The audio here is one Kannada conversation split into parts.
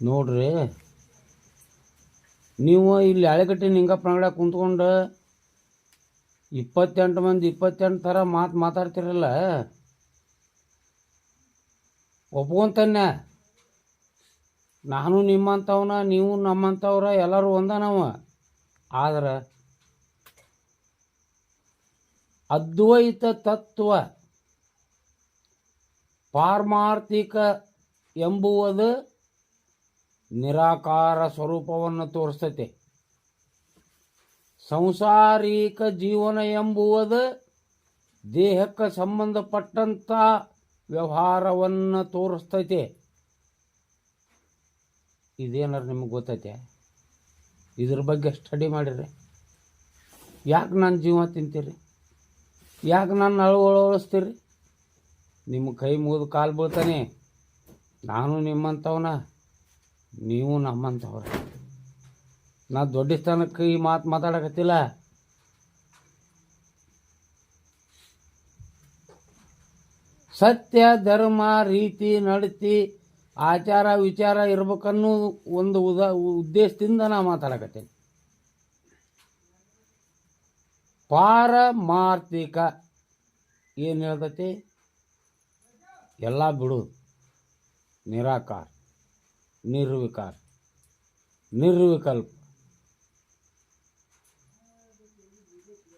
ನೋಡ್ರಿ. ನೀವು ಇಲ್ಲಿ ಹಳೆಗಟ್ಟಿ ನಿಂಗಪ್ಪ ಪ್ರಂಗಡ ಕುಂತ್ಕೊಂಡು ಇಪ್ಪತ್ತೆಂಟು ಮಂದಿ, ಇಪ್ಪತ್ತೆಂಟು ಥರ ಮಾತು ಮಾತಾಡ್ತಿರಲ್ಲ. ಒಪ್ಕೊಂತನ್ಯ. ನಾನು ನಿಮ್ಮಂಥವನ, ನೀವು ನಮ್ಮಂಥವ್ರ, ಎಲ್ಲರೂ ಒಂದ ನಾವು ಆದ್ರೆ ಅದ್ವೈತ ತತ್ವ ಪಾರಮಾರ್ಥಿಕ ಎಂಬುವುದು ನಿರಾಕಾರ ಸ್ವರೂಪವನ್ನು ತೋರಿಸ್ತೈತೆ. ಸಂಸಾರಿಕ ಜೀವನ ಎಂಬುವುದು ದೇಹಕ್ಕೆ ಸಂಬಂಧಪಟ್ಟಂಥ ವ್ಯವಹಾರವನ್ನು ತೋರಿಸ್ತೈತೆ. ಇದೇನಾರು ನಿಮಗೆ ಗೊತ್ತೈತೆ? ಇದ್ರ ಬಗ್ಗೆ ಸ್ಟಡಿ ಮಾಡಿರಿ. ಯಾಕೆ ನನ್ನ ಜೀವ ತಿಂತೀರಿ? ಯಾಕೆ ನನ್ನ ಅಳವಳಿಸ್ತೀರಿ? ನಿಮ್ಮ ಕೈ ಮುಗಿದು ಕಾಲು ಬೀಳ್ತಾನೆ. ನಾನು ನಿಮ್ಮಂಥವನ, ನೀವು ನಮ್ಮಂಥವ್ರ. ನಾ ದೊಡ್ಡ ಸ್ಥಾನಕ್ಕೆ ಈ ಮಾತು ಮಾತಾಡಕತ್ತಿಲ್ಲ. ಸತ್ಯ, ಧರ್ಮ, ರೀತಿ, ನಡತಿ, ಆಚಾರ, ವಿಚಾರ ಇರ್ಬೇಕನ್ನೋ ಒಂದು ಉದ, ಉದ್ದೇಶದಿಂದ ನಾ ಮಾತಾಡಕತ್ತೇನೆ. ಪಾರಮಾರ್ಥಿಕ ಏನು ಹೇಳ್ತೈತಿ? ಎಲ್ಲ ಬಿಡು ನಿರಾಕಾರ, ನಿರ್ವಿಕಾರ, ನಿರ್ವಿಕಲ್ಪ.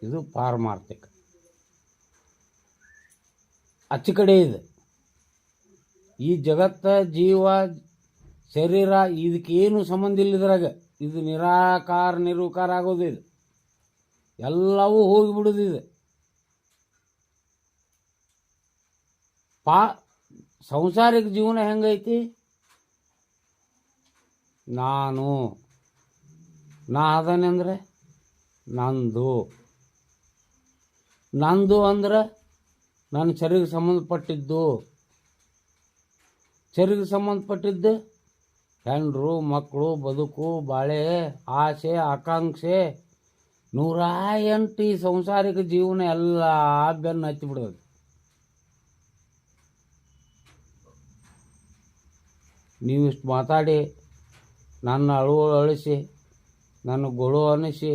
ಇದು ಪಾರಮಾರ್ಥಿಕ. ಅಚ್ಚ ಕಡೆ ಇದೆ. ಈ ಜಗತ್ತ, ಜೀವ, ಶರೀರ ಇದಕ್ಕೇನು ಸಂಬಂಧ ಇಲ್ಲ ಇದ್ರಾಗ. ಇದು ನಿರಾಕಾರ, ನಿರ್ವಿಕಾರ ಆಗೋದು ಇದು. ಎಲ್ಲವೂ ಹೋಗಿಬಿಡೋದಿದೆ ಪಾ ಸಂಸಾರಿಕ ಜೀವನ ಹೆಂಗೈತಿ? ನಾನು. ನಾ ಅದನೆ ಅಂದರೆ ನಂದು. ನಂದು ಅಂದ್ರೆ ನನ್ನ ಚರಿಗೆ ಸಂಬಂಧಪಟ್ಟಿದ್ದು. ಚರಿಗೆ ಸಂಬಂಧಪಟ್ಟಿದ್ದು ಹೆಂಡರು, ಮಕ್ಕಳು, ಬದುಕು, ಬಾಳೆ, ಆಸೆ, ಆಕಾಂಕ್ಷೆ. ನೂರ ಎಂಟು ಈ ಸಂಸಾರಿಕ ಜೀವನ ಎಲ್ಲ ಬೆನ್ನು ಹತ್ತಿ ನೀವಿಷ್ಟು ಮಾತಾಡಿ ನನ್ನ ಅಳುವ ಅಳಿಸಿ ನನ್ನ ಗೊಳು ಅನಿಸಿ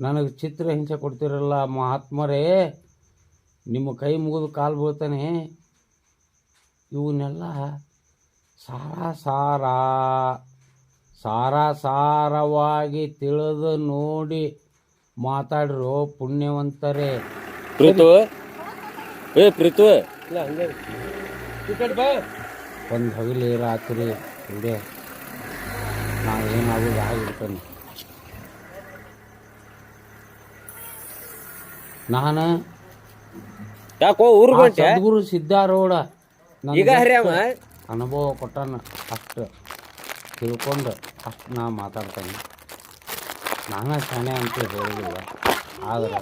ನನಗೆ ಚಿತ್ರ ಹಿಂಸೆ ಕೊಡ್ತಿರಲ್ಲ ಮಹಾತ್ಮರೇ ನಿಮ್ಮ ಕೈ ಮುಗಿದು ಕಾಲು ಬೀಳ್ತಾನೆ. ಇವನ್ನೆಲ್ಲ ಸಾರಾ ಸಾರ ಸಾರಾ ಸಾರವಾಗಿ ತಿಳಿದು ನೋಡಿ ಮಾತಾಡ್ರು ಪುಣ್ಯವಂತರೇ. ಪ್ರೀತು ಏ ಪ್ರೀತು ಒಂದು ಹಗಲಿ ರಾತ್ರಿ ಇದೆ ನಾವು ಏನಾಗೋದು ಆಗಿರ್ತಾನೆ ನಾನು ಯಾಕೋ ಊರು ಗುರು ಸದ್ಗುರು ಸಿದ್ಧಾರೂಢ ನನಗೆ ಈಗ ಹರ್ಯಾಮ ಅನುಭವ ಕೊಟ್ಟಾನ ಅಷ್ಟು ತಿಳ್ಕೊಂಡು ಅಷ್ಟು ನಾ ಮಾತಾಡ್ತೇನೆ. ನಾನು ಶಾಣೆ ಅಂತ ಹೇಳಿಲ್ಲ ಆದ್ರೆ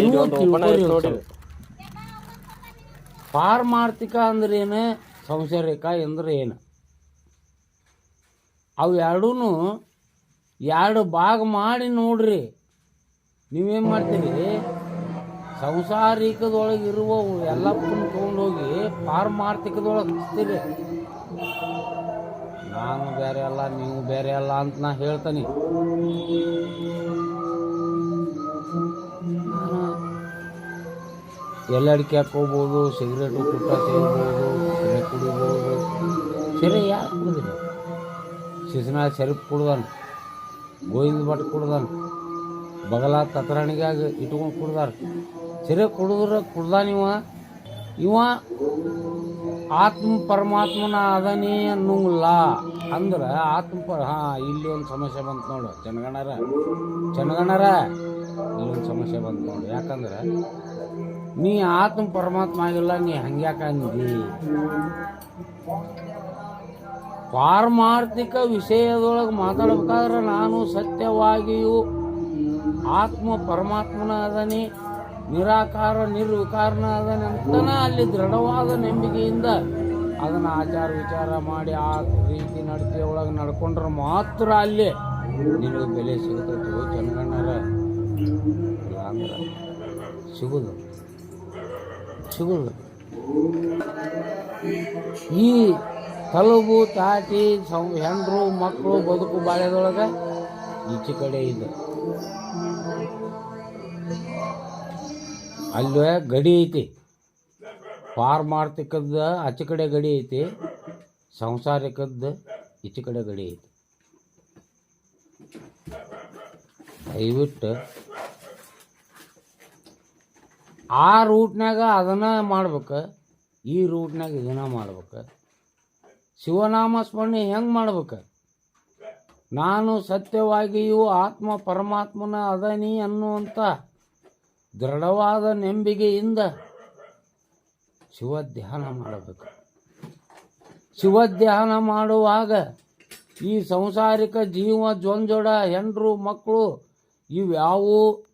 ನೀವು ಒಂದು ಪಾರಮಾರ್ಥಿಕ ಅಂದ್ರೆ ಏನು? ಸಂಸಾರಿಕ ಅಂದ್ರೆ ಏನು? ಅವು ಎರಡೂ ಎರಡು ಭಾಗ ಮಾಡಿ ನೋಡ್ರಿ. ನೀವೇನು ಮಾಡ್ತೀರಿ? ಸಂಸಾರಿಕದೊಳಗೆ ಇರುವ ಎಲ್ಲ ತೊಗೊಂಡೋಗಿ ಪಾರಮಾರ್ಥಿಕದೊಳಗೆ ಹಚ್ತೀರಿ. ನಾನು ಬೇರೆ ಅಲ್ಲ, ನೀವು ಬೇರೆ ಅಲ್ಲ ಅಂತ ನಾ ಹೇಳ್ತಾನೆ. ಎಲ್ಲ ಅಡಿಕೆ ಹಾಕೋಬೋದು ಸಿಗರೇಟು ಕುಟ್ಟ ತಿನ್ಬೋದು ಸೆರೆ ಕುಡಿಬೋದು. ಸೆರೆ ಯಾರು ಕುಡಿದ್ರಿ ಶಿಶುನಾಳ ಶರೀಫ್ ಕುಡ್ದಾನ, ಗೋವಿಂದ ಭಟ್ ಕುಡ್ದಾನ ಬಗಲ ತತ್ರಾಣಿಗಾಗಿ ಇಟ್ಕೊಂಡು ಕುಡ್ದಾರ. ಸೆರೆ ಕುಡಿದ್ರೆ ಕುಡ್ದಾನ ಇವ? ಇವ ಆತ್ಮ ಪರಮಾತ್ಮನ ಅದನೇ ಅನ್ನೋಂಗಿಲ್ಲ. ಅಂದ್ರೆ ಆತ್ಮ ಪ ಹಾಂ, ಇಲ್ಲಿ ಒಂದು ಸಮಸ್ಯೆ ಬಂತು ನೋಡು ಜನಗಣರ ಜನಗಣರ ಇಲ್ಲೊಂದು ಸಮಸ್ಯೆ ಬಂತು ನೋಡು. ಯಾಕಂದ್ರೆ ನೀ ಆತ್ಮ ಪರಮಾತ್ಮ ಆಗಿಲ್ಲ, ನೀ ಹಂಗ್ಯಾಕ ಅಂದಿ? ಪಾರಮಾರ್ಥಿಕ ವಿಷಯದೊಳಗೆ ಮಾತಾಡ್ಬೇಕಾದ್ರೆ ನಾನು ಸತ್ಯವಾಗಿಯೂ ಆತ್ಮ ಪರಮಾತ್ಮನ ಅದನಿ ನಿರಾಕಾರ ನಿರ್ವಿಕಾರನ ಅದನಿ ಅಂತನ ಅಲ್ಲಿ ದೃಢವಾದ ನಂಬಿಕೆಯಿಂದ ಅದನ್ನು ಆಚಾರ ವಿಚಾರ ಮಾಡಿ ಆ ರೀತಿ ನಡತೆ ಒಳಗೆ ನಡ್ಕೊಂಡ್ರೆ ಮಾತ್ರ ಅಲ್ಲಿ ನಿನಗೆ ಬೆಲೆ ಸಿಗುತ್ತೆ ಜನಗಣ್ಣರ? ಇಲ್ಲ ಅಂದ್ರೆ ಸಿಗುದು. ಸಿಗುದು ಈ ತಲುಬು ತಾಟಿ, ಸಂ, ಹೆಂಡರು ಮಕ್ಕಳು ಬದುಕು ಬಾಳೆದೊಳಗೆ ಈಚೆ ಕಡೆ ಇದೆ. ಅಲ್ಲೇ ಗಡಿ ಐತಿ. ಪಾರ್ ಮಾಡ್ತಿಕ್ಕದ ಆಚೆ ಕಡೆ ಗಡಿ ಐತಿ. ಸಂಸಾರಿಕದ್ದು ಈಚೆ ಕಡೆ ಗಡಿ ಐತಿ. ದಯವಿಟ್ಟು ಆ ರೂಟ್ನಾಗ ಅದನ್ನ ಮಾಡ್ಬೇಕು. ಈ ರೂಟ್ನಾಗ ಇದನ್ನ ಮಾಡ್ಬೇಕು. ಶಿವನಾಮ ಸ್ಮರಣೆ ಹೆಂಗೆ ಮಾಡ್ಬೇಕು? ನಾನು ಸತ್ಯವಾಗಿಯೂ ಆತ್ಮ ಪರಮಾತ್ಮನ ಅದನಿ ಅನ್ನುವಂಥ ದೃಢವಾದ ನಂಬಿಕೆಯಿಂದ ಶಿವ ಧ್ಯಾನ ಮಾಡಬೇಕು. ಶಿವ ಧ್ಯಾನ ಮಾಡುವಾಗ ಈ ಸಂಸಾರಿಕ ಜೀವ ಜೊಂಜೊಡ ಹೆಂಡ್ರು, ಮಕ್ಕಳು ಇವ್ಯಾವೂ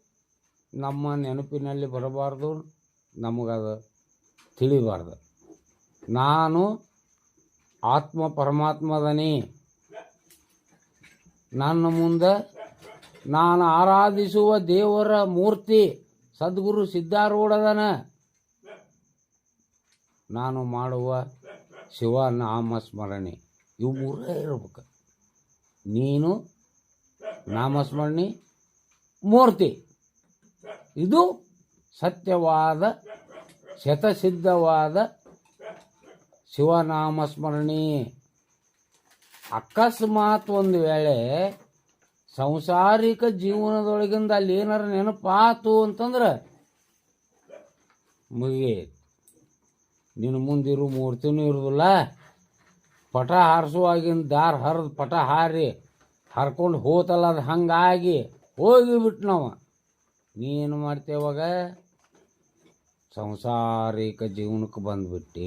ನಮ್ಮ ನೆನಪಿನಲ್ಲಿ ಬರಬಾರ್ದು ನಮಗದು ತಿಳಿಬಾರ್ದು. ನಾನು ಆತ್ಮ ಪರಮಾತ್ಮದನಿ. ನನ್ನ ಮುಂದೆ ನಾನು ಆರಾಧಿಸುವ ದೇವರ ಮೂರ್ತಿ ಸದ್ಗುರು ಸಿದ್ಧಾರೂಢದನ ನಾನು ಮಾಡುವ ಶಿವನಾಮ ನಾಮಸ್ಮರಣೆ ಇವು ಮೂರೇ ಇರ್ಬೇಕು. ನೀನು ನಾಮಸ್ಮರಣೆ, ಮೂರ್ತಿ. ಇದು ಸತ್ಯವಾದ, ಶತಸಿದ್ಧವಾದ ಶಿವನಾಮಸ್ಮರಣೆ ಅಕಸ್ಮಾತ್ ಒಂದು ವೇಳೆ ಸಂಸಾರಿಕ ಜೀವನದೊಳಗಿಂದ ಅಲ್ಲಿ ಏನಾರ ನೆನಪಾತು ಅಂತಂದ್ರೆ ಮುಗಿ ನಿನ್ನ ಮುಂದಿರು ಮೂರ್ತಿನೂ ಇರೋದಿಲ್ಲ. ಪಟ ಹಾರಿಸುವಾಗಿನ ದಾರ ಹರಿದು ಪಟ ಹಾರಿ, ಹರ್ಕೊಂಡು ಹೋತಲ್ಲ ಅದು ಹಂಗಾಗಿ ಹೋಗಿಬಿಟ್ಟು ನಾವು ನೀನು ಮಾಡ್ತೇವಾಗ ಸಂಸಾರಿಕ ಜೀವನಕ್ಕೆ ಬಂದ್ಬಿಟ್ಟು.